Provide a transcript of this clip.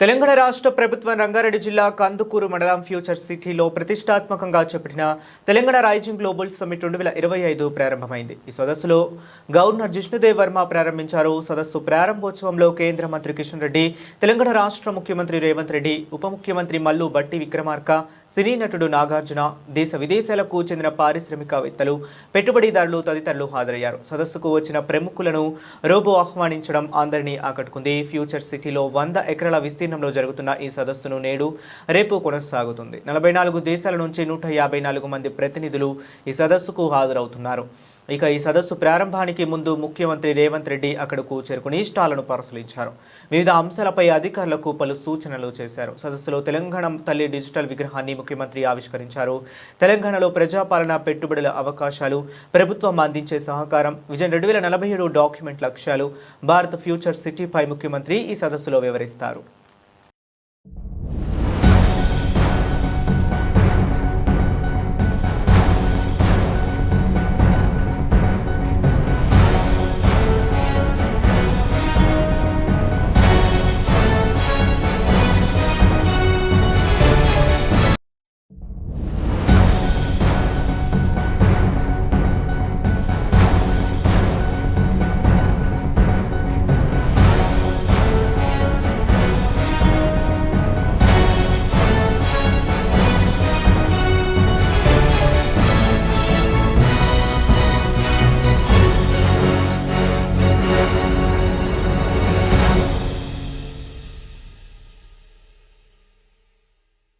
తెలంగాణ రాష్ట్ర ప్రభుత్వం రంగారెడ్డి జిల్లా కందుకూరు మండలం ఫ్యూచర్ సిటీలో ప్రతిష్టాత్మకంగా చేపట్టిన తెలంగాణ రైజింగ్ గ్లోబల్ సమ్మిట్ రెండు వేల ఇరవై ఐదు ప్రారంభమైంది. ఈ సదస్సులో గవర్నర్ జిష్ణుదేవ్ వర్మ ప్రారంభించారు. సదస్సు ప్రారంభోత్సవంలో కేంద్ర మంత్రి కిషన్ రెడ్డి తెలంగాణ రాష్ట్ర ముఖ్యమంత్రి రేవంత్ రెడ్డి ఉప ముఖ్యమంత్రి మల్లు బట్టి విక్రమార్క సినీ నటుడు నాగార్జున దేశ విదేశాలకు చెందిన పారిశ్రామికవేత్తలు పెట్టుబడిదారులు తదితరులు హాజరయ్యారు. సదస్సుకు వచ్చిన ప్రముఖులను రోబో ఆహ్వానించడం అందరినీ ఆకట్టుకుంది. ఫ్యూచర్ సిటీలో వంద ఎకరాల విస్తీర్ణంలో జరుగుతున్న ఈ సదస్సును నేడు రేపు కొనసాగుతుంది. నలభై నాలుగు దేశాల నుంచి నూట యాభై నాలుగు మంది ప్రతినిధులు ఈ సదస్సుకు హాజరవుతున్నారు. ఇక ఈ సదస్సు ప్రారంభానికి ముందు ముఖ్యమంత్రి రేవంత్ రెడ్డి అక్కడకు చేరుకుని స్టాలను పరిశీలించారు. వివిధ అంశాలపై అధికారులకు పలు సూచనలు చేశారు. సదస్సులో తెలంగాణ తల్లి డిజిటల్ విగ్రహాన్ని ముఖ్యమంత్రి ఆవిష్కరించారు. తెలంగాణలో ప్రజాపాలన పెట్టుబడుల అవకాశాలు ప్రభుత్వం అందించే సహకారం విజన్ రెండు వేల నలభై ఏడు డాక్యుమెంట్ లక్ష్యాలు భారత్ ఫ్యూచర్ సిటీపై ముఖ్యమంత్రి ఈ సదస్సులో వివరిస్తారు.